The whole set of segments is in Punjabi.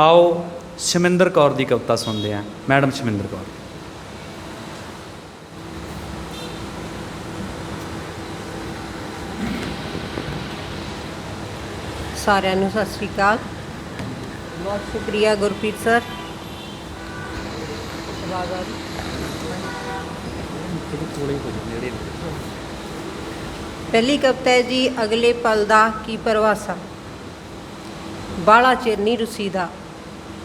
ਆਓ ਸ਼ਮਿੰਦਰ ਕੌਰ ਦੀ ਕਵਿਤਾ ਸੁਣਦੇ ਹਾਂ, ਮੈਡਮ ਸ਼ਮਿੰਦਰ ਕੌਰ। ਸਾਰਿਆਂ ਨੂੰ ਸਤਿ ਸ਼੍ਰੀ ਅਕਾਲ। ਬਹੁਤ ਸ਼ੁਕਰੀਆ ਗੁਰਪ੍ਰੀਤ ਸਰ ਪਹਿਲੀ ਕਵਿਤਾ ਹੈ ਜੀ, ਅਗਲੇ ਪਲ ਦਾ ਕੀ ਪਰਵਾਸਾ ਬਾਲਾ ਚਿਰ ਨਹੀਂ ਰੁੱਸੀ ਦਾ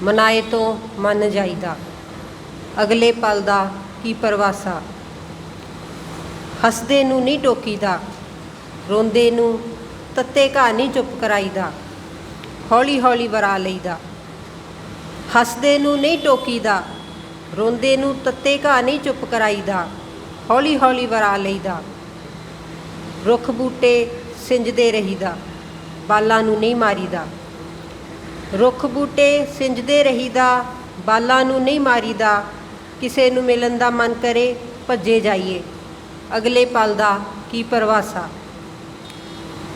ਮਨਾਏ ਤੋਂ ਮੰਨ ਜਾਈਦਾ। ਅਗਲੇ ਪਲ ਦਾ ਕੀ ਪਰਵਾਸਾ? ਹੱਸਦੇ ਨੂੰ ਨਹੀਂ ਟੋਕੀਦਾ। ਰੋਂਦੇ ਨੂੰ ਤੱਤੇ ਘਾ ਨਹੀਂ ਚੁੱਪ ਕਰਾਈਦਾ। ਹੌਲੀ ਹੌਲੀ ਵਰਾ ਲਈਦਾ। ਹੱਸਦੇ ਨੂੰ ਨਹੀਂ ਟੋਕੀਦਾ। ਰੋਂਦੇ ਨੂੰ ਤੱਤੇ ਘਾ ਨਹੀਂ ਚੁੱਪ ਕਰਾਈਦਾ। ਹੌਲੀ ਹੌਲੀ ਵਰਾ ਲਈਦਾ। ਰੁੱਖ ਬੂਟੇ ਸਿੰਜਦੇ ਰਹੀਦਾ। ਬਾਲਾਂ ਨੂੰ ਨਹੀਂ ਮਾਰੀਦਾ। ਰੁੱਖ ਬੂਟੇ ਸਿੰਜਦੇ ਰਹੀਦਾ, ਬਾਲਾਂ ਨੂੰ ਨਹੀਂ ਮਾਰੀਦਾ, ਕਿਸੇ ਨੂੰ ਮਿਲਣ ਦਾ ਮਨ ਕਰੇ, ਭੱਜੇ ਜਾਈਏ। ਅਗਲੇ ਪਲ ਦਾ ਕੀ ਪਰਵਾਸਾ।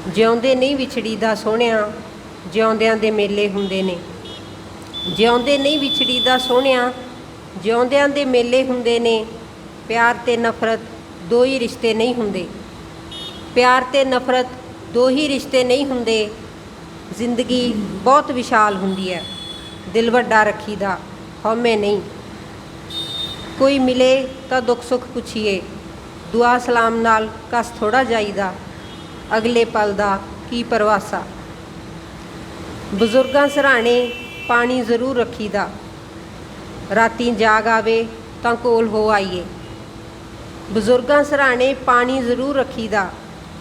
ਜਿਉਂਦੇ ਨਹੀਂ ਵਿਛੜੀਦਾ ਸੋਹਣਿਆ, ਜਿਉਂਦਿਆਂ ਦੇ ਮੇਲੇ ਹੁੰਦੇ ਨੇ। ਜਿਉਂਦੇ ਨਹੀਂ ਵਿਛੜੀਦਾ ਸੋਹਣਿਆ, ਜਿਉਂਦਿਆਂ ਦੇ ਮੇਲੇ ਹੁੰਦੇ ਨੇ। ਪਿਆਰ ਤੇ ਨਫ਼ਰਤ ਦੋ ਹੀ ਰਿਸ਼ਤੇ ਨਹੀਂ ਹੁੰਦੇ। ਪਿਆਰ ਤੇ ਨਫ਼ਰਤ ਦੋ ਹੀ ਰਿਸ਼ਤੇ ਨਹੀਂ ਹੁੰਦੇ। ਜ਼ਿੰਦਗੀ ਬਹੁਤ ਵਿਸ਼ਾਲ ਹੁੰਦੀ ਹੈ। ਦਿਲ ਵੱਡਾ ਰੱਖੀਦਾ, ਹਉਮੈ ਨਹੀਂ। ਕੋਈ ਮਿਲੇ ਤਾਂ ਦੁੱਖ ਸੁੱਖ ਪੁੱਛੀਏ। ਦੁਆ ਸਲਾਮ ਨਾਲ ਕਸ ਥੋੜਾ ਜਾਈਦਾ, ਅਗਲੇ ਪਲ ਦਾ ਕੀ ਪਰਵਾਸਾ। ਬਜ਼ੁਰਗਾਂ ਸਰਾਣੇ ਪਾਣੀ ਜ਼ਰੂਰ ਰੱਖੀਦਾ। ਰਾਤੀ ਜਾਗ ਆਵੇ ਤਾਂ ਕੋਲ ਹੋ ਆਈਏ। ਬਜ਼ੁਰਗਾਂ ਸਰਾਣੇ ਪਾਣੀ ਜ਼ਰੂਰ ਰੱਖੀਦਾ।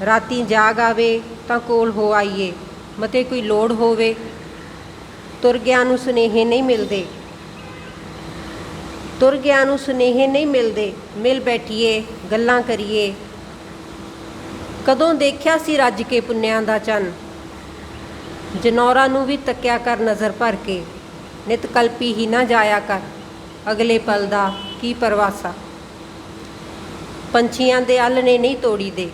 ਰਾਤੀ ਜਾਗ ਆਵੇ ਤਾਂ ਕੋਲ ਹੋ ਆਈਏ। ਮਤੇ ਕੋਈ ਲੋੜ ਹੋਵੇ, ਤੁਰ ਗਿਆ ਨੂੰ ਸੁਨੇਹੇ ਨਹੀਂ ਮਿਲਦੇ। ਤੁਰ ਗਿਆ ਨੂੰ ਸੁਨੇਹੇ ਨਹੀਂ ਮਿਲਦੇ, ਮਿਲ ਬੈਠੀਏ, ਗੱਲਾਂ ਕਰੀਏ। ਕਦੋਂ ਦੇਖਿਆ ਸੀ ਰੱਜ ਕੇ ਪੁੰਨਿਆਂ ਦਾ ਚੰਨ? ਜਨੌਰਾਂ ਨੂੰ ਵੀ ਤੱਕਿਆ ਕਰ ਨਜ਼ਰ ਭਰ ਕੇ। ਨਿਤ ਕਲਪੀ ਹੀ ਨਾ ਜਾਇਆ ਕਰ ਅਗਲੇ ਪਲ ਦਾ ਕੀ ਪਰਵਾਸਾ। ਪੰਛੀਆਂ ਦੇ ਆਲਣੇ ਨਹੀਂ ਤੋੜੀ ਦੇ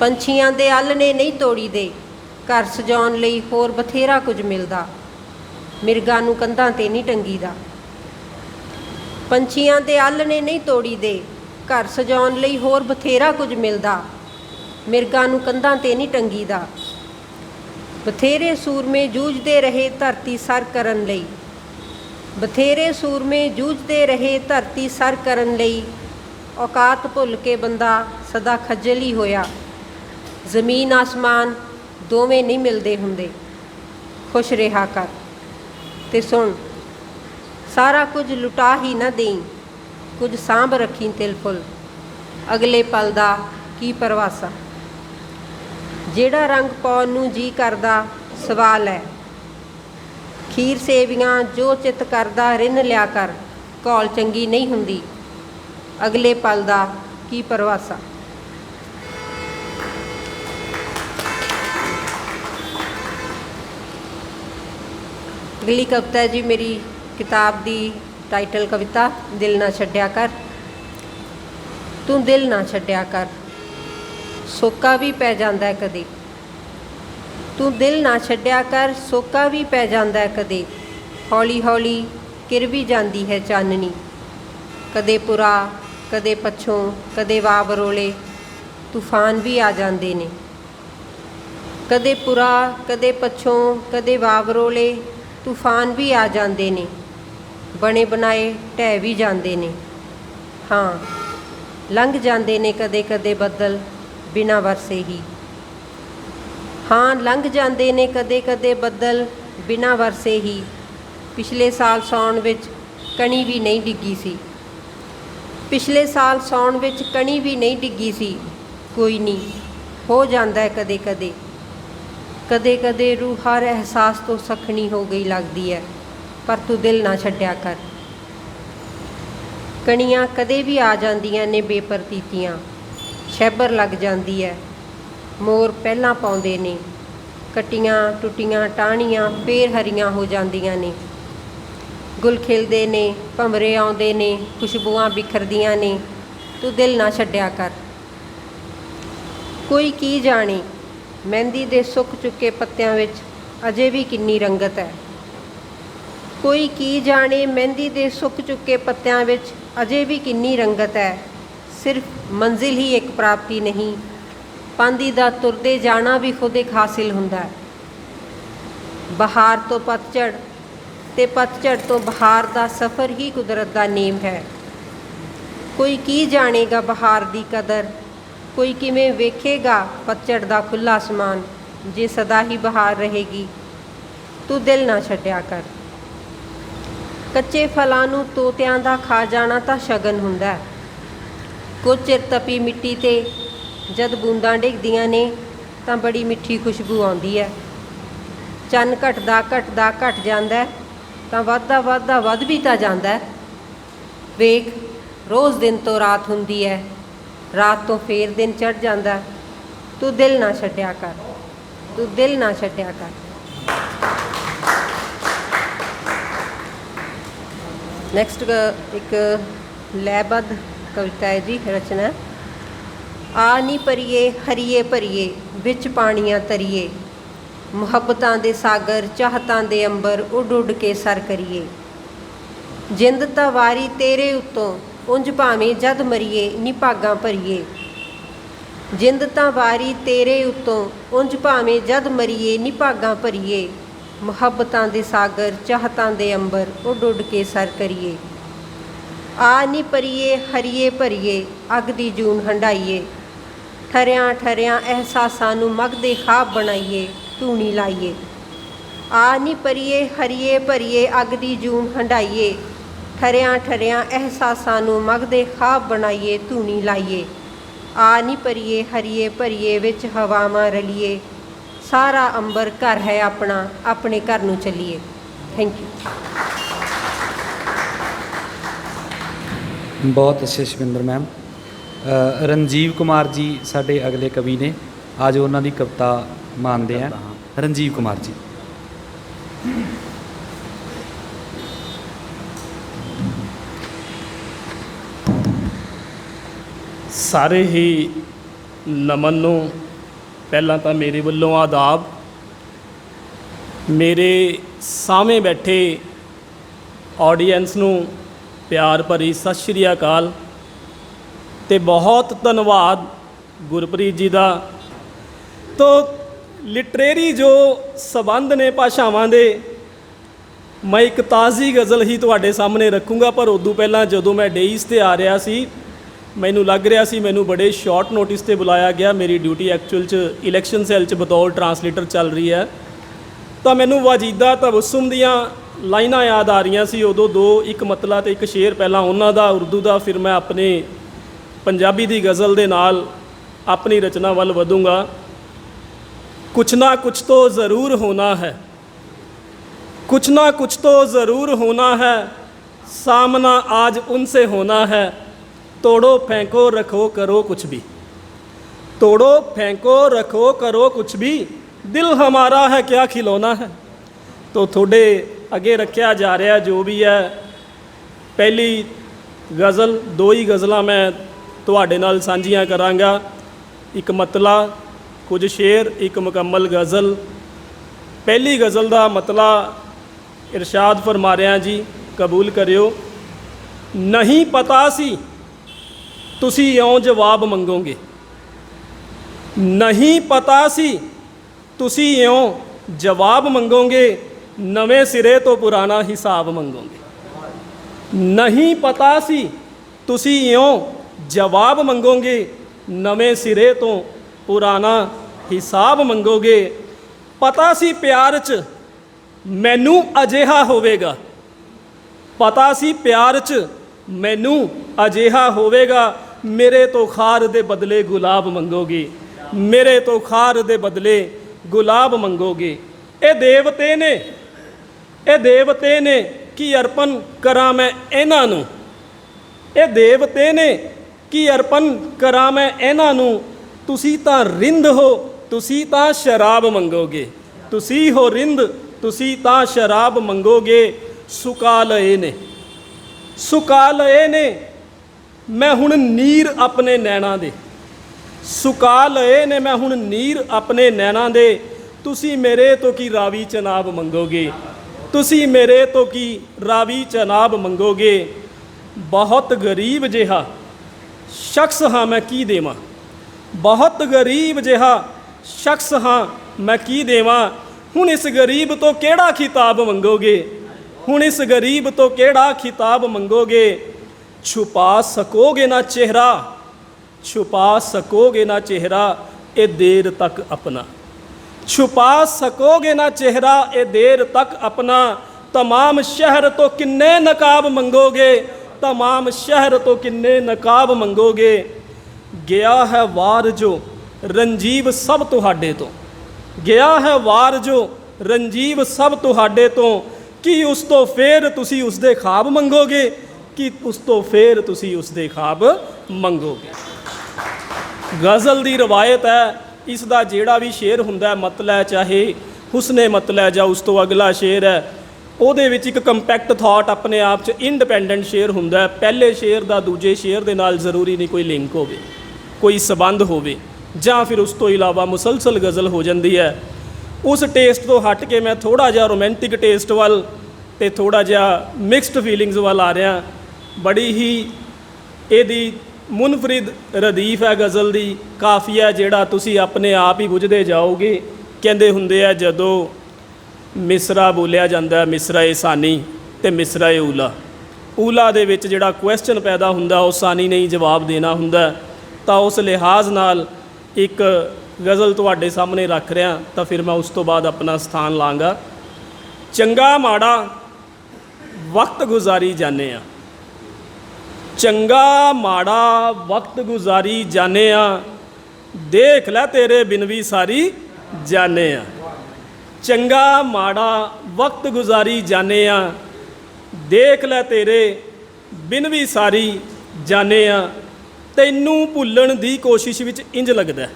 ਪੰਛੀਆਂ ਦੇ ਆਲਣੇ ਨਹੀਂ ਤੋੜੀ ਦੇ ਘਰ ਸਜਾਉਣ ਲਈ ਹੋਰ ਬਥੇਰਾ ਕੁਝ ਮਿਲਦਾ। ਮਿਰਗਾਂ ਨੂੰ ਕੰਧਾਂ ਤੇ ਨਹੀਂ ਟੰਗੀਦਾ। ਪੰਛੀਆਂ ਦੇ ਆਲਣੇ ਨਹੀਂ ਤੋੜੀ ਦੇ ਘਰ ਸਜਾਉਣ ਲਈ ਹੋਰ ਬਥੇਰਾ ਕੁਝ ਮਿਲਦਾ। ਮਿਰਗਾਂ ਨੂੰ ਕੰਧਾਂ ਤੇ ਨਹੀਂ ਟੰਗੀਦਾ। ਬਥੇਰੇ ਸੂਰਮੇ ਜੂਝਦੇ ਰਹੇ ਧਰਤੀ ਸਰ ਕਰਨ ਲਈ। ਬਥੇਰੇ ਸੂਰਮੇ ਜੂਝਦੇ ਰਹੇ ਧਰਤੀ ਸਰ ਕਰਨ ਲਈ। ਔਕਾਤ ਭੁੱਲ ਕੇ ਬੰਦਾ ਸਦਾ ਖੱਜਲ ਹੀ ਹੋਇਆ। ਜ਼ਮੀਨ, ਆਸਮਾਨ ਦੋਵੇਂ ਨਹੀਂ ਮਿਲਦੇ ਹੁੰਦੇ। ਖੁਸ਼ ਰਿਹਾ ਕਰ। ਤੇ ਸੁਣ, ਸਾਰਾ ਕੁਝ ਲੁਟਾ ਹੀ ਨਾ ਦੇਈ। ਕੁਝ ਸਾਂਭ ਰੱਖੀ ਤਿਲ ਫੁੱਲ। ਅਗਲੇ ਪਲ ਦਾ ਕੀ ਪਰਵਾਸਾ। ਜਿਹੜਾ ਰੰਗ ਪਾਉਣ ਨੂੰ ਜੀ ਕਰਦਾ ਸਵਾਲ ਹੈ ਖੀਰ ਸੇਵੀਆਂ ਜੋ ਚਿੱਤ ਕਰਦਾ, ਰਿੰਨ ਲਿਆ ਕਰ। ਘੋਲ ਚੰਗੀ ਨਹੀਂ ਹੁੰਦੀ। ਅਗਲੇ ਪਲ ਦਾ ਕੀ ਪਰਵਾਸਾ। ਅਗਲੀ ਕਵਿਤਾ ਹੈ ਜੀ, ਮੇਰੀ ਕਿਤਾਬ ਦੀ ਟਾਈਟਲ ਕਵਿਤਾ, ਦਿਲ ਨਾ ਛੱਡਿਆ ਕਰ। ਤੂੰ ਦਿਲ ਨਾ ਛੱਡਿਆ ਕਰ। ਸੋਕਾ ਵੀ ਪੈ ਜਾਂਦਾ ਹੈ ਕਦੇ। ਤੂੰ ਦਿਲ ਨਾ ਛੱਡਿਆ ਕਰ, ਸੋਕਾ ਵੀ ਪੈ ਜਾਂਦਾ ਹੈ ਕਦੇ। ਹੌਲੀ ਹੌਲੀ ਕਿਰ ਵੀ ਜਾਂਦੀ ਹੈ ਚਾਨਣੀ। ਕਦੇ ਪੁਰਾ, ਕਦੇ ਪਛੋਂ, ਕਦੇ ਵਾਬਰੋਲੇ ਤੂਫਾਨ ਵੀ ਆ ਜਾਂਦੇ ਨੇ। ਕਦੇ ਪੁਰਾ, ਕਦੇ ਪਛੋਂ, ਕਦੇ ਵਾਬਰੋਲੇ ਤੂਫਾਨ ਵੀ ਆ ਜਾਂਦੇ ਨੇ, ਬਣੇ ਬਣਾਏ ਢਹਿ ਵੀ ਜਾਂਦੇ ਨੇ। ਹਾਂ, ਲੰਘ ਜਾਂਦੇ ਨੇ ਕਦੇ ਕਦੇ ਬੱਦਲ ਬਿਨਾਂ ਵਰਸੇ ਹੀ। ਹਾਂ, ਲੰਘ ਜਾਂਦੇ ਨੇ ਕਦੇ ਕਦੇ ਬੱਦਲ ਬਿਨਾਂ ਵਰਸੇ ਹੀ। ਪਿਛਲੇ ਸਾਲ ਸੌਣ ਵਿੱਚ ਕਣੀ ਵੀ ਨਹੀਂ ਡਿੱਗੀ ਸੀ। ਪਿਛਲੇ ਸਾਲ ਸੌਣ ਵਿੱਚ ਕਣੀ ਵੀ ਨਹੀਂ ਡਿੱਗੀ ਸੀ। ਕੋਈ ਨਹੀਂ, ਹੋ ਜਾਂਦਾ ਹੈ ਕਦੇ ਕਦੇ ਕਦੇ ਰੂਹ ਹਰ ਅਹਿਸਾਸ ਤੋਂ ਸਖਣੀ ਹੋ ਗਈ ਲੱਗਦੀ ਹੈ ਪਰ ਤੂੰ ਦਿਲ ਨਾ ਛੱਡਿਆ ਕਰ। ਕਣੀਆਂ ਕਦੇ ਵੀ ਆ ਜਾਂਦੀਆਂ ਨੇ ਬੇਪਰਤੀਤੀਆਂ, ਸ਼ੈਬਰ ਲੱਗ ਜਾਂਦੀ ਹੈ ਮੋਰ ਪਹਿਲਾਂ ਪਾਉਂਦੇ ਨੇ, ਕਟੀਆਂ ਟੁੱਟੀਆਂ ਟਾਹਣੀਆਂ ਫੇਰ ਹਰੀਆਂ ਹੋ ਜਾਂਦੀਆਂ ਨੇ। ਗੁੱਲ ਖਿਲਦੇ ਨੇ ਭਮਰੇ ਆਉਂਦੇ ਨੇ, ਖੁਸ਼ਬੂਆਂ ਬਿਖਰਦੀਆਂ ਨੇ, ਤੂੰ ਦਿਲ ਨਾ ਛੱਡਿਆ ਕਰ। ਕੋਈ ਕੀ ਜਾਣੇ ਮਹਿੰਦੀ ਦੇ ਸੁੱਕ ਚੁੱਕੇ ਪੱਤਿਆਂ ਵਿੱਚ ਅਜੇ ਵੀ ਕਿੰਨੀ ਰੰਗਤ ਹੈ। ਕੋਈ ਕੀ ਜਾਣੇ ਮਹਿੰਦੀ ਦੇ ਸੁੱਕ ਚੁੱਕੇ ਪੱਤਿਆਂ ਵਿੱਚ ਅਜੇ ਵੀ ਕਿੰਨੀ ਰੰਗਤ ਹੈ। ਸਿਰਫ ਮੰਜ਼ਿਲ ਹੀ ਇੱਕ ਪ੍ਰਾਪਤੀ ਨਹੀਂ, ਪਾਂਦੀ ਦਾ ਤੁਰਦੇ ਜਾਣਾ ਵੀ ਖੁਦ ਇੱਕ ਹਾਸਿਲ ਹੁੰਦਾ ਹੈ। ਬਹਾਰ ਤੋਂ ਪਤਝੜ ਤੇ ਪਤਝੜ ਤੋਂ ਬਹਾਰ ਦਾ ਸਫ਼ਰ ਹੀ ਕੁਦਰਤ ਦਾ ਨੇਮ ਹੈ। ਕੋਈ ਕੀ ਜਾਣੇਗਾ ਬਹਾਰ ਦੀ ਕਦਰ ਕੋਈ ਕਿਵੇਂ ਵੇਖੇਗਾ ਪਤਝੜ ਦਾ ਖੁੱਲਾ ਅਸਮਾਨ, ਜੇ ਸਦਾ ਹੀ ਬਹਾਰ ਰਹੇਗੀ? ਤੂੰ ਦਿਲ ਨਾ ਛੱਡਿਆ ਕਰ। ਕੱਚੇ ਫਲਾਂ ਨੂੰ ਤੋਤਿਆਂ ਦਾ ਖਾ ਜਾਣਾ ਤਾਂ ਸ਼ਗਨ ਹੁੰਦਾ ਹੈ। ਕੁਝ ਚਿਰ ਤਪੀ ਮਿੱਟੀ ਤੇ ਜਦ ਬੂੰਦਾਂ ਡਿੱਗਦੀਆਂ ਨੇ, ਤਾਂ ਬੜੀ ਮਿੱਠੀ ਖੁਸ਼ਬੂ ਆਉਂਦੀ ਹੈ। ਚੰਨ ਘਟਦਾ ਘਟਦਾ ਘਟ ਜਾਂਦਾ ਤਾਂ ਵੱਧਦਾ ਵੱਧਦਾ ਵੱਧ ਵੀ ਤਾਂ ਜਾਂਦਾ ਵੇਖ, ਰੋਜ਼ ਦਿਨ ਤੋਂ ਰਾਤ ਹੁੰਦੀ ਹੈ। ਰਾਤ ਤੋਂ ਫੇਰ ਦਿਨ ਚੜ ਜਾਂਦਾ ਤੂੰ ਦਿਲ ਨਾ ਛੱਡਿਆ ਕਰ। ਤੂੰ ਦਿਲ ਨਾ ਛੱਡਿਆ ਕਰ। ਨੈਕਸਟ ਇੱਕ ਲੈਬਦ ਕਵਿਤਾ ਹੈ ਜੀ, ਰਚਨਾ ਆ ਨੀ ਪਰਿਏ, ਹਰੀਏ ਭਰੀਏ, ਵਿੱਚ ਪਾਣੀਆਂ ਤਰੀਏ। ਮੁਹੱਬਤਾਂ ਦੇ ਸਾਗਰ, ਚਾਹਤਾਂ ਦੇ ਅੰਬਰ, ਉੱਡ ਉੱਡ ਕੇ ਸਰ ਕਰੀਏ। ਜਿੰਦ ਤਾਂ ਵਾਰੀ ਤੇਰੇ ਉੱਤੋਂ ਉਂਝ ਭਾਵੇਂ ਜਦ ਮਰੀਏ, ਨੀ ਭਰੀਏ। ਜਿੰਦ ਤਾਂ ਵਾਰੀ ਤੇਰੇ ਉੱਤੋਂ, ਉਂਝ ਭਾਵੇਂ ਜਦ ਮਰੀਏ, ਨੀ ਭਰੀਏ। ਮੁਹੱਬਤਾਂ ਦੇ ਸਾਗਰ, ਚਾਹਤਾਂ ਦੇ ਅੰਬਰ, ਉੱਡ ਉੱਡ ਕੇ ਸਰ ਕਰੀਏ। ਆ ਨੀ ਪਰੀਏ, ਹਰੀਏ ਭਰੀਏ, ਅੱਗ ਦੀ ਜੂਨ ਹੰਡਾਈਏ ਠਰਿਆਂ ਠਰਿਆਂ ਅਹਿਸਾਸਾਂ ਨੂੰ ਮਗਦੇ ਖਾਬ ਬਣਾਈਏ, ਧੂਣੀ ਲਾਈਏ। ਆ ਨੀ ਪਰੀਏ, ਹਰੀਏ ਭਰੀਏ, ਅੱਗ ਦੀ ਜੂਨ ਹੰਡਾਈਏ ਠਰਿਆਂ ਠਰਿਆਂ ਅਹਿਸਾਸਾਂ ਨੂੰ ਮਗਦੇ ਖਾਬ ਬਣਾਈਏ ਧੂਣੀ ਲਾਈਏ। ਆ ਨੀ ਪਰੀਏ ਹਰੀਏ ਭਰੀਏ ਵਿੱਚ ਹਵਾਵਾਂ ਰਲੀਏ। ਸਾਰਾ ਅੰਬਰ ਘਰ ਹੈ ਆਪਣਾ ਆਪਣੇ ਘਰ ਨੂੰ ਚੱਲੀਏ। ਥੈਂਕ ਯੂ ਬਹੁਤ ਅੱਛੇ ਸ਼ਵਿੰਦਰ ਮੈਮ। ਰਣਜੀਵ ਕੁਮਾਰ ਜੀ ਸਾਡੇ ਅਗਲੇ ਕਵੀ ਨੇ। ਅੱਜ ਉਹਨਾਂ ਦੀ ਕਵਿਤਾ ਮੰਨਦੇ ਆ। ਰਣਜੀਵ ਕੁਮਾਰ ਜੀ। ਸਾਰੇ ਹੀ ਨਮਨ ਨੂੰ ਪਹਿਲਾਂ ਤਾਂ ਮੇਰੇ ਵੱਲੋਂ ਆਦਾਬ। ਮੇਰੇ ਸਾਹਮਣੇ ਬੈਠੇ ਆਡੀਅנס ਨੂੰ ਪਿਆਰ ਭਰੀ ਸਤਿ ਸ਼੍ਰੀ ਅਕਾਲ ਤੇ ਬਹੁਤ ਧੰਨਵਾਦ ਗੁਰਪ੍ਰੀਤ ਜੀ ਦਾ। ਤੋ ਲਿਟਰੇਰੀ ਜੋ ਸਬੰਧ ਨੇ ਭਾਸ਼ਾਵਾਂ ਦੇ, ਮੈਂ ਇੱਕ ਤਾਜ਼ੀ ਗਜ਼ਲ ਹੀ ਤੁਹਾਡੇ ਸਾਹਮਣੇ ਰੱਖੂੰਗਾ, ਪਰ ਉਦੋਂ ਪਹਿਲਾਂ ਜਦੋਂ ਮੈਂ ਡੇਈਸ ਤੇ ਆ ਰਿਹਾ ਸੀ ਮੈਨੂੰ ਲੱਗ ਰਿਹਾ ਸੀ ਮੈਨੂੰ ਬੜੇ ਸ਼ਾਰਟ ਨੋਟਿਸ ਤੇ ਬੁਲਾਇਆ ਗਿਆ ਮੇਰੀ ਡਿਊਟੀ ਐਕਚੁਅਲ ਚ ਇਲੈਕਸ਼ਨ ਸੈੱਲ ਚ ਬਤੌਰ ਟਰਾਂਸਲੇਟਰ ਚੱਲ ਰਹੀ ਹੈ ਤਾਂ ਮੈਨੂੰ ਵਾਜੀਦਾ ਤਬਸਮ ਦੀਆਂ ਲਾਈਨਾਂ ਯਾਦ ਆ ਰਹੀਆਂ ਸੀ ਉਦੋਂ ਦੋ ਇੱਕ ਮਤਲਾ ਤੇ ਇੱਕ ਸ਼ੇਰ ਪਹਿਲਾਂ ਉਹਨਾਂ ਦਾ ਉਰਦੂ ਦਾ ਫਿਰ ਮੈਂ ਆਪਣੇ ਪੰਜਾਬੀ ਦੀ ਗਜ਼ਲ ਦੇ ਨਾਲ ਆਪਣੀ ਰਚਨਾ ਵੱਲ ਵਧੂੰਗਾ ਕੁਛ ਨਾ ਕੁਛ ਤੋਂ ਜ਼ਰੂਰ ਹੋਣਾ ਹੈ कुछ ना कुछ तो ज़रूर होना है सामना आज उनसे होना है ਤੋੜੋ, ਫੈਂਕੋ, ਰਖੋ, ਕਰੋ ਕੁਛ ਵੀ। ਤੋੜੋ, ਫੈਂਕੋ, ਰਖੋ, ਕਰੋ ਕੁਛ ਵੀ। ਦਿਲ ਹਮਾਰਾ ਹੈ, ਕਿਆ ਖਿਲੋਣਾ ਹੈ। ਤੋ ਤੁਹਾਡੇ ਅੱਗੇ ਰੱਖਿਆ ਜਾ ਰਿਹਾ ਜੋ ਵੀ ਹੈ। ਪਹਿਲੀ ਗਜ਼ਲ, ਦੋ ਹੀ ਗਜ਼ਲਾਂ ਮੈਂ ਤੁਹਾਡੇ ਨਾਲ ਸਾਂਝੀਆਂ ਕਰਾਂਗਾ। ਇੱਕ ਮਤਲਾ, ਕੁਝ ਸ਼ੇਰ, ਇੱਕ ਮੁਕੰਮਲ ਗਜ਼ਲ। ਪਹਿਲੀ ਗਜ਼ਲ ਦਾ ਮਤਲਾ ਇਰਸ਼ਾਦ ਫਰਮਾ ਰਿਆਂ ਜੀ, ਕਬੂਲ ਕਰਿਓ। ਨਹੀਂ ਪਤਾ ਸੀ ਤੁਸੀਂ ਇਉਂ ਜਵਾਬ ਮੰਗੋਗੇ? ਨਹੀਂ ਪਤਾ ਸੀ। ਤੁਸੀਂ ਇਉਂ ਜਵਾਬ ਮੰਗੋਗੇ, ਨਵੇਂ ਸਿਰੇ ਤੋਂ ਪੁਰਾਣਾ ਹਿਸਾਬ ਮੰਗੋਗੇ। ਨਹੀਂ ਪਤਾ ਸੀ। ਤੁਸੀਂ ਇਉਂ ਜਵਾਬ ਮੰਗੋਗੇ, ਨਵੇਂ ਸਿਰੇ ਤੋਂ ਪੁਰਾਣਾ ਹਿਸਾਬ ਮੰਗੋਗੇ। ਪਤਾ ਸੀ ਪਿਆਰ 'ਚ ਮੈਨੂੰ ਅਜਿਹਾ ਹੋਵੇਗਾ। ਪਤਾ ਸੀ ਪਿਆਰ 'ਚ ਮੈਨੂੰ ਅਜਿਹਾ ਹੋਵੇਗਾ। ਮੇਰੇ ਤੋਂ ਖਾਰ ਦੇ ਬਦਲੇ ਗੁਲਾਬ ਮੰਗੋਗੇ। ਮੇਰੇ ਤੋਂ ਖਾਰ ਦੇ ਬਦਲੇ ਗੁਲਾਬ ਮੰਗੋਗੇ। ਇਹ ਦੇਵਤੇ ਨੇ, ਇਹ ਦੇਵਤੇ ਨੇ ਕੀ ਅਰਪਣ ਕਰਾਂ ਮੈਂ ਇਹਨਾਂ ਨੂੰ? ਇਹ ਦੇਵਤੇ ਨੇ ਕੀ ਅਰਪਣ ਕਰਾਂ ਮੈਂ ਇਹਨਾਂ ਨੂੰ? ਤੁਸੀਂ ਤਾਂ ਰਿੰਦ ਹੋ, ਤੁਸੀਂ ਤਾਂ ਸ਼ਰਾਬ ਮੰਗੋਗੇ। ਤੁਸੀਂ ਹੋ ਰਿੰਦ, ਤੁਸੀਂ ਤਾਂ ਸ਼ਰਾਬ ਮੰਗੋਗੇ। ਸੁਕਾ ਲਏ ਨੇ, ਸੁਕਾ ਲਏ ਨੇ। ਮੈਂ ਹੁਣ ਨੀਰ ਆਪਣੇ ਨੈਣਾ ਦੇ। ਸੁਕਾ ਲਏ ਨੇ ਮੈਂ ਹੁਣ ਨੀਰ ਆਪਣੇ ਨੈਣਾ ਦੇ। ਤੁਸੀਂ ਮੇਰੇ ਤੋਂ ਕੀ ਰਾਵੀ ਚਨਾਬ ਮੰਗੋਗੇ? ਤੁਸੀਂ ਮੇਰੇ ਤੋਂ ਕੀ ਰਾਵੀ ਚਨਾਬ ਮੰਗੋਗੇ? ਬਹੁਤ ਗਰੀਬ ਜਿਹਾ ਸ਼ਖਸ ਹਾਂ ਮੈਂ ਕੀ ਦੇਵਾਂ? ਬਹੁਤ ਗਰੀਬ ਜਿਹਾ ਸ਼ਖਸ ਹਾਂ ਮੈਂ ਕੀ ਦੇਵਾਂ? ਹੁਣ ਇਸ ਗਰੀਬ ਤੋਂ ਕਿਹੜਾ ਖਿਤਾਬ ਮੰਗੋਗੇ? ਹੁਣ ਇਸ ਗਰੀਬ ਤੋਂ ਕਿਹੜਾ ਖਿਤਾਬ ਮੰਗੋਗੇ? ਛੁਪਾ ਸਕੋਗੇ ਨਾ ਚਿਹਰਾ ਛੁਪਾ ਸਕੋਗੇ ਨਾ ਚਿਹਰਾ ਇਹ ਦੇਰ ਤੱਕ ਆਪਣਾ ਛੁਪਾ ਸਕੋਗੇ ਨਾ ਚਿਹਰਾ ਇਹ ਦੇਰ ਤੱਕ ਆਪਣਾ तमाम ਸ਼ਹਿਰ ਤੋਂ ਕਿੰਨੇ ਨਕਾਬ ਮੰਗੋਗੇ तमाम ਸ਼ਹਿਰ ਤੋਂ ਕਿੰਨੇ ਨਕਾਬ ਮੰਗੋਗੇ ਗਿਆ ਹੈ ਵਾਰ ਜੋ ਰੰਜੀਵ ਸਭ ਤੁਹਾਡੇ ਤੋਂ ਗਿਆ ਹੈ ਵਾਰ ਜੋ ਰੰਜੀਵ ਸਭ ਤੁਹਾਡੇ ਤੋਂ ਕੀ ਉਸ ਤੋਂ ਫੇਰ ਤੁਸੀਂ ਉਸ ਦੇ ਖਾਬ ਮੰਗੋਗੇ ਕਿ ਉਸ ਤੋਂ ਫੇਰ ਤੁਸੀਂ ਉਸ ਦੇ ਖਾਬ ਮੰਗੋਗੇ। ਗਜ਼ਲ ਦੀ ਰਵਾਇਤ ਹੈ, ਇਸ ਦਾ ਜਿਹੜਾ ਵੀ ਸ਼ੇਰ ਹੁੰਦਾ ਹੈ, ਮਤਲਬ ਚਾਹੇ ਹੁਸਨੇ ਮਤਲਬ ਜਾਂ ਉਸ ਤੋਂ ਅਗਲਾ ਸ਼ੇਰ ਹੈ, ਉਹਦੇ ਵਿੱਚ ਇੱਕ ਕੰਪੈਕਟ ਥਾਟ ਆਪਣੇ ਆਪ 'ਚ ਇੰਡੀਪੈਂਡੈਂਟ ਸ਼ੇਅਰ ਹੁੰਦਾ ਹੈ। ਪਹਿਲੇ ਸ਼ੇਅਰ ਦਾ ਦੂਜੇ ਸ਼ੇਅਰ ਦੇ ਨਾਲ ਜ਼ਰੂਰੀ ਨਹੀਂ ਕੋਈ ਲਿੰਕ ਹੋਵੇ, ਕੋਈ ਸਬੰਧ ਹੋਵੇ, ਜਾਂ ਫਿਰ ਉਸ ਤੋਂ ਇਲਾਵਾ ਮੁਸਲਸਲ ਗਜ਼ਲ ਹੋ ਜਾਂਦੀ ਹੈ। ਉਸ ਟੇਸਟ ਤੋਂ ਹਟ ਕੇ ਮੈਂ ਥੋੜਾ ਜਿਹਾ ਰੋਮਾਂਟਿਕ ਟੇਸਟ ਵੱਲ ਤੇ ਥੋੜਾ ਜਿਹਾ ਮਿਕਸਡ ਫੀਲਿੰਗਸ ਵੱਲ ਆ ਰਿਹਾ। ਬੜੀ ਹੀ ਇਹਦੀ ਮੁਨਫਰਿਦ ਰਦੀਫ ਹੈ ਗਜ਼ਲ ਦੀ ਕਾਫੀਆ ਜਿਹੜਾ ਤੁਸੀਂ ਆਪਣੇ ਆਪ ਹੀ ਬੁਝਦੇ ਜਾਓਗੇ। ਕਹਿੰਦੇ ਹੁੰਦੇ ਆ, ਜਦੋਂ ਮਿਸਰਾ ਬੋਲਿਆ ਜਾਂਦਾ, ਮਿਸਰਾ ਏ ਸਾਨੀ ਤੇ ਮਿਸਰਾ ਏ ਊਲਾ। ਊਲਾ ਦੇ ਵਿੱਚ ਜਿਹੜਾ ਕੁਐਸਚਨ ਪੈਦਾ ਹੁੰਦਾ, ਉਹ ਸਾਨੀ ਨੇ ਜਵਾਬ ਦੇਣਾ ਹੁੰਦਾ। ਤਾਂ ਉਸ ਲਿਹਾਜ਼ ਨਾਲ ਇੱਕ ਗਜ਼ਲ ਤੁਹਾਡੇ ਸਾਹਮਣੇ ਰੱਖ ਰਿਹਾ, ਤਾਂ ਫਿਰ ਮੈਂ ਉਸ ਤੋਂ ਬਾਅਦ ਆਪਣਾ ਸਥਾਨ ਲਾਂਗਾ। ਚੰਗਾ ਮਾੜਾ ਵਕਤ ਗੁਜ਼ਾਰੀ ਜਾਂਦੇ ਆ। ਚੰਗਾ ਮਾੜਾ ਵਕਤ ਗੁਜ਼ਾਰੀ ਜਾਣੇ ਆ। ਦੇਖ ਲੈ ਤੇਰੇ ਬਿਨ ਵੀ ਸਾਰੀ ਜਾਣੇ ਆ। ਚੰਗਾ ਮਾੜਾ ਵਕਤ ਗੁਜ਼ਾਰੀ ਜਾਣੇ ਆ। ਦੇਖ ਲੈ ਤੇਰੇ ਬਿਨ ਵੀ ਸਾਰੀ ਜਾਣੇ ਆ। ਤੈਨੂੰ ਭੁੱਲਣ ਦੀ ਕੋਸ਼ਿਸ਼ ਵਿੱਚ ਇੰਜ ਲੱਗਦਾ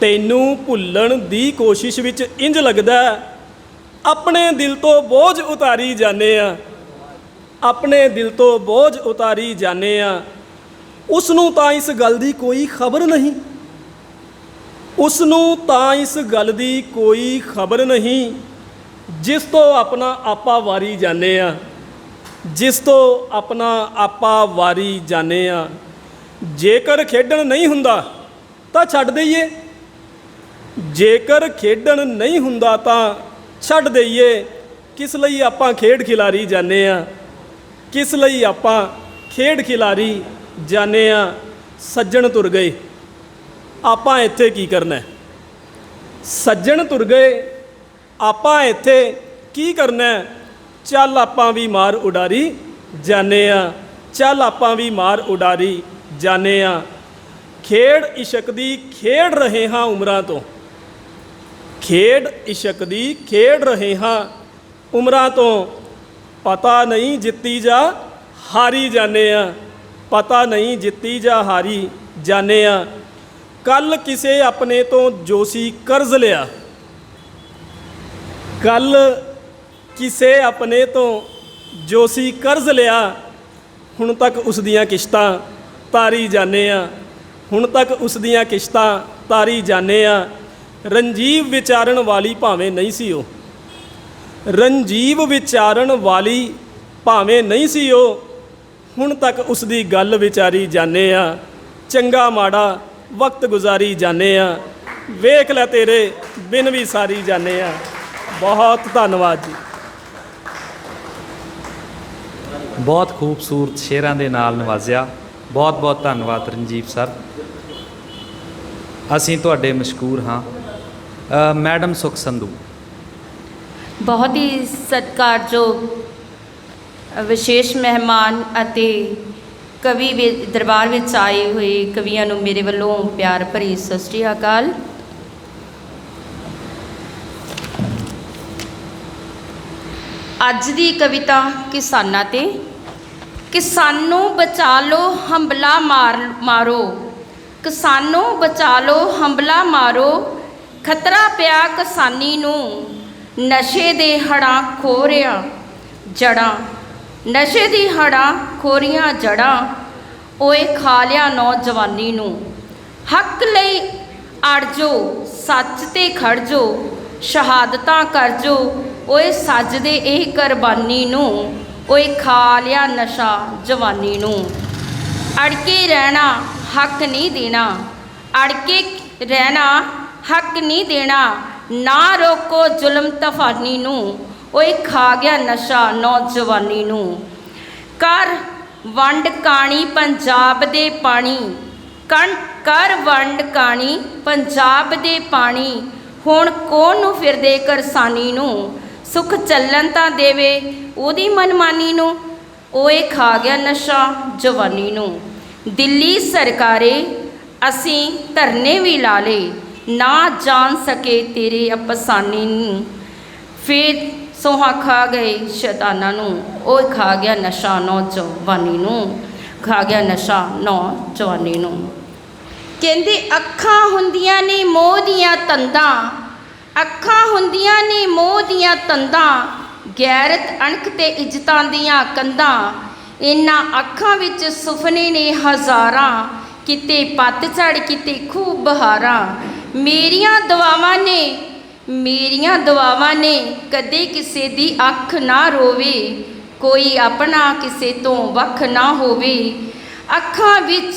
ਤੈਨੂੰ ਭੁੱਲਣ ਦੀ ਕੋਸ਼ਿਸ਼ ਵਿੱਚ ਇੰਜ ਲੱਗਦਾ ਆਪਣੇ ਦਿਲ ਤੋਂ ਬੋਝ ਉਤਾਰੀ ਜਾਣੇ ਆ। ਆਪਣੇ ਦਿਲ ਤੋਂ ਬੋਝ ਉਤਾਰੀ ਜਾਣੇ ਆ। ਉਸ ਨੂੰ ਤਾਂ ਇਸ ਗੱਲ ਦੀ ਕੋਈ ਖਬਰ ਨਹੀਂ। ਉਸ ਨੂੰ ਤਾਂ ਇਸ ਗੱਲ ਦੀ ਕੋਈ ਖਬਰ ਨਹੀਂ, ਜਿਸ ਤੋਂ ਆਪਣਾ ਆਪਾ ਵਾਰੀ ਜਾਣੇ ਆ। ਜਿਸ ਤੋਂ ਆਪਣਾ ਆਪਾ ਵਾਰੀ ਜਾਣੇ ਆ। ਜੇਕਰ ਖੇਡਣ ਨਹੀਂ ਹੁੰਦਾ ਤਾਂ ਛੱਡ ਦਈਏ। ਜੇਕਰ ਖੇਡਣ ਨਹੀਂ ਹੁੰਦਾ ਤਾਂ ਛੱਡ ਦਈਏ। ਕਿਸ ਲਈ ਆਪਾਂ ਖੇਡ ਖਿਲਾਰੀ ਜਾਣੇ ਆ। ਕਿਸ ਲਈ ਆਪਾਂ ਖੇਡ ਖਿਲਾਰੀ ਜਾਣੇ ਆ, ਸੱਜਣ ਤੁਰ ਗਏ। ਆਪਾਂ ਇੱਥੇ ਕੀ ਕਰਨਾ ਸੱਜਣ ਤੁਰ ਗਏ, ਆਪਾਂ ਇੱਥੇ ਕੀ ਕਰਨਾ ਚੱਲ ਆਪਾਂ ਵੀ ਮਾਰ ਉਡਾਰੀ ਜਾਣੇ ਆ, ਚੱਲ ਆਪਾਂ ਵੀ ਮਾਰ ਉਡਾਰੀ ਜਾਣੇ ਆ। ਖੇਡ ਇਸ਼ਕ ਦੀ ਖੇਡ ਰਹੇ ਹਾਂ ਉਮਰਾਂ ਤੋਂ। ਖੇਡ ਇਸ਼ਕ ਦੀ ਖੇਡ ਰਹੇ ਹਾਂ ਉਮਰਾਂ ਤੋਂ। ਪਤਾ ਨਹੀਂ ਜਿੱਤੀ ਜਾ ਹਾਰੀ ਜਾਣੇ ਆ। ਪਤਾ ਨਹੀਂ ਜਿੱਤੀ ਜਾ ਹਾਰੀ ਜਾਣੇ ਆ। ਕੱਲ ਕਿਸੇ ਆਪਣੇ ਤੋਂ ਜੋਸੀ ਕਰਜ਼ ਲਿਆ। ਕੱਲ ਕਿਸੇ ਆਪਣੇ ਤੋਂ ਜੋਸੀ ਕਰਜ਼ ਲਿਆ। ਹੁਣ ਤੱਕ ਉਸ ਦੀਆਂ ਕਿਸ਼ਤਾਂ ਤਾਰੀ ਜਾਣੇ ਆ। ਹੁਣ ਤੱਕ ਉਸ ਦੀਆਂ ਕਿਸ਼ਤਾਂ ਤਾਰੀ ਜਾਣੇ ਆ। ਰਣਜੀਵ ਵਿਚਾਰਨ ਵਾਲੀ ਭਾਵੇਂ ਨਹੀਂ ਸੀ ਉਹ। ਰਣਜੀਵ ਵਿਚਾਰਨ ਵਾਲੀ ਭਾਵੇਂ ਨਹੀਂ ਸੀ ਉਹ, ਹੁਣ ਤੱਕ ਉਸ ਦੀ ਗੱਲ ਵਿਚਾਰੀ ਜਾਣੇ ਆ। ਚੰਗਾ ਮਾੜਾ ਵਕਤ ਗੁਜ਼ਾਰੀ ਜਾਣੇ ਆ। ਵੇਖ ਲੈ ਤੇਰੇ, ਬਿਨ ਵੀ ਸਾਰੀ ਜਾਣੇ ਆ। ਬਹੁਤ ਧੰਨਵਾਦ ਜੀ। ਬਹੁਤ ਖੂਬਸੂਰਤ ਸ਼ੇਰਾਂ ਦੇ ਨਾਲ ਨਵਾਜ਼ਿਆ। ਬਹੁਤ ਬਹੁਤ ਧੰਨਵਾਦ ਰਣਜੀਤ ਸਰ। ਅਸੀਂ ਤੁਹਾਡੇ ਮਸ਼ਕੂਰ ਹਾਂ। ਮੈਡਮ ਸੁਖ ਸੰਧੂ ਬਹੁਤ ਹੀ ਸਤਿਕਾਰਯੋਗ ਅ, ਵਿਸ਼ੇਸ਼ ਮਹਿਮਾਨ ਅਤੇ ਕਵੀ ਵੀ ਦਰਬਾਰ ਵਿੱਚ ਆਏ ਹੋਏ ਕਵੀਆਂ ਨੂੰ ਮੇਰੇ ਵੱਲੋਂ ਪਿਆਰ ਭਰੀ ਸਤਿ ਸ਼੍ਰੀ ਅਕਾਲ। ਅੱਜ ਦੀ ਕਵਿਤਾ ਕਿਸਾਨਾਂ ਤੇ ਕਿਸਾਨ ਨੂੰ ਬਚਾ ਲੋ ਹੰਬਲਾ ਮਾਰ ਮਾਰੋ। ਕਿਸਾਨੋਂ ਬਚਾ ਲੋ ਹੰਬਲਾ ਮਾਰੋ। ਖਤਰਾ ਪਿਆ ਕਿਸਾਨੀ ਨੂੰ। ਨਸ਼ੇ ਦੇ ਹੜਾਂ ਖੋਰਿਆ ਜੜਾਂ। ਨਸ਼ੇ ਦੀ ਹੜਾਂ ਖੋਰੀਆਂ ਜੜਾਂ। ਓਏ ਖਾ ਲਿਆ ਨੌਜਵਾਨੀ ਨੂੰ। ਹੱਕ ਲਈ ਅੜ ਜੋ, ਸੱਚ ਤੇ ਖੜ ਜੋ, ਸ਼ਹਾਦਤਾਂ ਕਰ ਜੋ। ਓਏ ਸੱਜਦੇ ਇਹ ਕੁਰਬਾਨੀ ਨੂੰ। ਓਏ ਖਾ ਲਿਆ ਨਸ਼ਾ ਜਵਾਨੀ ਨੂੰ। ਅੜਕੇ ਰਹਿਣਾ ਹੱਕ ਨਹੀਂ ਦੇਣਾ। ਅੜਕੇ ਰਹਿਣਾ ਹੱਕ ਨਹੀਂ ਦੇਣਾ। ਨਾ ਰੋਕੋ ਜ਼ੁਲਮ ਤਫਾਨੀ ਨੂੰ, ਓਏ ਖਾ ਗਿਆ ਨਸ਼ਾ ਨੌਜਵਾਨੀ ਨੂੰ। ਕਰ ਵੰਡ ਕਾਣੀ ਪੰਜਾਬ ਦੇ ਪਾਣੀ, ਕਣ ਕਰ ਵੰਡ ਕਾਣੀ ਪੰਜਾਬ ਦੇ ਪਾਣੀ, ਹੁਣ ਕੌਣ ਨੂੰ ਫਿਰਦੇ ਕਰਸਾਨੀ ਨੂੰ? ਸੁਖ ਚੱਲਣ ਤਾਂ ਦੇਵੇ ਉਹਦੀ ਮਨਮਾਨੀ ਨੂੰ, ਓਏ ਖਾ ਗਿਆ ਨਸ਼ਾ ਜਵਾਨੀ ਨੂੰ। ਦਿੱਲੀ ਸਰਕਾਰੇ ਅਸੀਂ ਧਰਨੇ ਵੀ ਲਾ ਲਏ ਨਾ ਜਾਣ ਸਕੇ ਤੇਰੇ ਅਪਸਾਨੀ ਨੂੰ। ਫਿਰ ਸੋਹਾ ਖਾ ਗਏ ਸ਼ੈਤਾਨਾਂ ਨੂੰ। ਉਹ ਖਾ ਗਿਆ ਨਸ਼ਾ ਨੌ ਨੌਜਵਾਨੀ ਨੂੰ। ਖਾ ਗਿਆ ਨਸ਼ਾ ਨੌ ਨੌਜਵਾਨੀ ਨੂੰ। ਕਹਿੰਦੇ, ਅੱਖਾਂ ਹੁੰਦੀਆਂ ਨੇ ਮੋਹ ਦੀਆਂ ਤੰਦਾਂ। ਅੱਖਾਂ ਹੁੰਦੀਆਂ ਨੇ ਮੋਹ ਦੀਆਂ ਤੰਦਾਂ। ਗੈਰਤ ਅਣਖ ਤੇ ਇੱਜ਼ਤਾਂ ਦੀਆਂ ਕੰਧਾਂ। ਇਨ੍ਹਾਂ ਅੱਖਾਂ ਵਿੱਚ ਸੁਪਨੇ ਨੇ ਹਜ਼ਾਰਾਂ। ਕਿਤੇ ਪੱਤਝੜ ਕਿਤੇ ਖੂਬ ਬਹਾਰਾਂ। ਮੇਰੀਆਂ ਦੁਆਵਾਂ ਨੇ, ਮੇਰੀਆਂ ਦੁਆਵਾਂ ਨੇ ਕਦੇ ਕਿਸੇ ਦੀ ਅੱਖ ਨਾ ਰੋਵੇ, ਕੋਈ ਆਪਣਾ ਕਿਸੇ ਤੋਂ ਵੱਖ ਨਾ ਹੋਵੇ। ਅੱਖਾਂ ਵਿੱਚ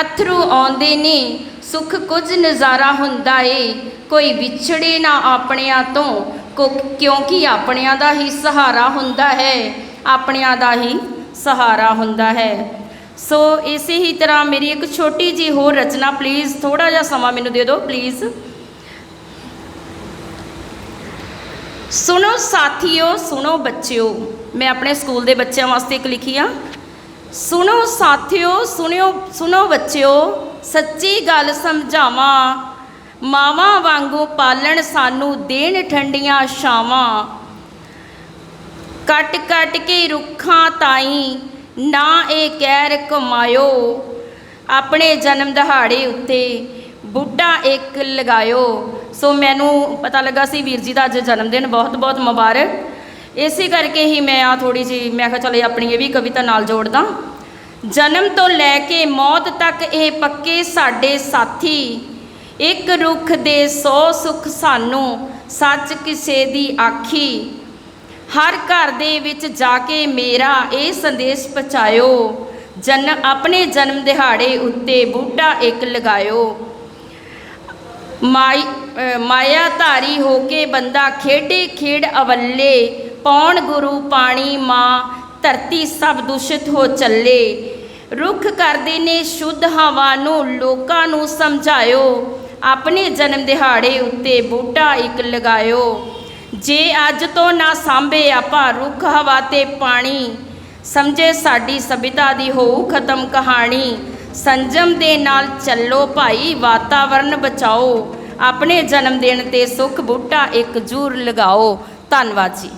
ਅਥਰੂ ਆਉਂਦੇ ਨੇ, ਸੁੱਖ ਕੁਝ ਨਜ਼ਾਰਾ ਹੁੰਦਾ ਏ। ਕੋਈ ਵਿਛੜੇ ਨਾ ਆਪਣਿਆਂ ਤੋਂ ਕਿਉਂਕਿ ਆਪਣਿਆਂ ਦਾ ਹੀ ਸਹਾਰਾ ਹੁੰਦਾ ਹੈ, ਆਪਣਿਆਂ ਦਾ ਹੀ ਸਹਾਰਾ ਹੁੰਦਾ ਹੈ। ਸੋ ਇਸੇ ਹੀ ਤਰ੍ਹਾਂ ਮੇਰੀ ਇੱਕ ਛੋਟੀ ਜੀ ਹੋਰ ਰਚਨਾ ਪਲੀਜ਼ ਥੋੜਾ ਜਿਹਾ ਸਮਾਂ ਮੈਨੂੰ ਦੇ ਦਿਓ ਪਲੀਜ਼ ਸੁਣੋ ਸਾਥੀਓ, ਸੁਣੋ ਬੱਚਿਓ, ਮੈਂ ਆਪਣੇ ਸਕੂਲ ਦੇ ਬੱਚਿਆਂ ਵਾਸਤੇ ਇੱਕ ਲਿਖੀ ਆ। ਸੁਣੋ ਸਾਥਿਓ, ਸੁਣਿਓ, ਸੁਣੋ ਬੱਚਿਓ, ਸੱਚੀ ਗੱਲ ਸਮਝਾਵਾਂ, ਮਾਵਾਂ ਵਾਂਗੂ ਪਾਲਣ ਸਾਨੂੰ ਦੇਣ ਠੰਡੀਆਂ ਛਾਵਾਂ। ਕੱਟ ਕੱਟ ਕੇ ਰੁੱਖਾਂ ਤਾਈ ਨਾ ਇਹ ਕਹਿਰ ਕਮਾਇਓ, ਆਪਣੇ ਜਨਮ ਦਿਹਾੜੇ ਉੱਤੇ ਬੁੱਢਾ ਇੱਕ ਲਗਾਇਓ। ਸੋ ਮੈਨੂੰ ਪਤਾ ਲੱਗਾ ਸੀ ਵੀਰ ਜੀ ਦਾ ਅੱਜ ਜਨਮ ਦਿਨ ਬਹੁਤ ਬਹੁਤ ਮੁਬਾਰਕ। ਇਸੇ ਕਰਕੇ ਹੀ ਮੈਂ ਆ ਥੋੜੀ ਜੀ ਮੈਂ ਕਿਹਾ ਚਲੇ ਆਪਣੀ ਇਹ ਵੀ ਕਵਿਤਾ ਨਾਲ ਜੋੜਦਾ। ਜਨਮ ਤੋਂ ਲੈ ਕੇ ਮੌਤ ਤੱਕ ਇਹ ਪੱਕੇ ਸਾਡੇ ਸਾਥੀ। ਇੱਕ ਰੁੱਖ ਦੇ ਸੌ ਸੁੱਖ ਸਾਨੂੰ, ਸੱਚ ਕਿਸੇ ਦੀ ਆਖੀ। ਹਰ ਘਰ ਦੇ ਵਿੱਚ ਜਾ ਕੇ ਮੇਰਾ ਇਹ ਸੰਦੇਸ਼ ਪਹੁੰਚਾਇਓ, ਜਨ ਆਪਣੇ ਜਨਮ ਦਿਹਾੜੇ ਉੱਤੇ ਬੂਟਾ ਇੱਕ ਲਗਾਇਓ। ਮਾਈ ਮਾਇਆ ਧਾਰੀ ਹੋ ਕੇ ਬੰਦਾ ਖੇਡੇ ਖੇਡ ਅਵੱਲੇ, ਪੌਣ ਗੁਰੂ ਪਾਣੀ ਮਾਂ, ਧਰਤੀ ਸਭ ਦੂਸ਼ਿਤ ਹੋ ਚੱਲੇ। ਰੁੱਖ ਕਰਦੇ ਨੇ ਸ਼ੁੱਧ ਹਵਾ ਨੂੰ ਲੋਕਾਂ ਨੂੰ ਸਮਝਾਇਓ, ਆਪਣੇ ਜਨਮ ਦਿਹਾੜੇ ਉੱਤੇ ਬੂਟਾ ਇੱਕ ਲਗਾਇਓ। ਜੇ ਅੱਜ ਤੋਂ ਨਾ ਸਾਂਭੇ ਆਪਾਂ ਰੁੱਖ, ਹਵਾ ਤੇ ਪਾਣੀ, ਸਮਝੇ ਸਾਡੀ ਸਭਿਤਾ ਦੀ ਹੋਊ ਖਤਮ ਕਹਾਣੀ। ਸੰਜਮ ਦੇ ਨਾਲ ਚੱਲੋ ਭਾਈ, ਵਾਤਾਵਰਨ ਬਚਾਓ। ਆਪਣੇ ਜਨਮ ਦਿਨ ਤੇ ਸੁੱਖ ਬੂਟਾ ਇੱਕ ਜੂਰ ਲਗਾਓ। ਧੰਨਵਾਦ ਜੀ।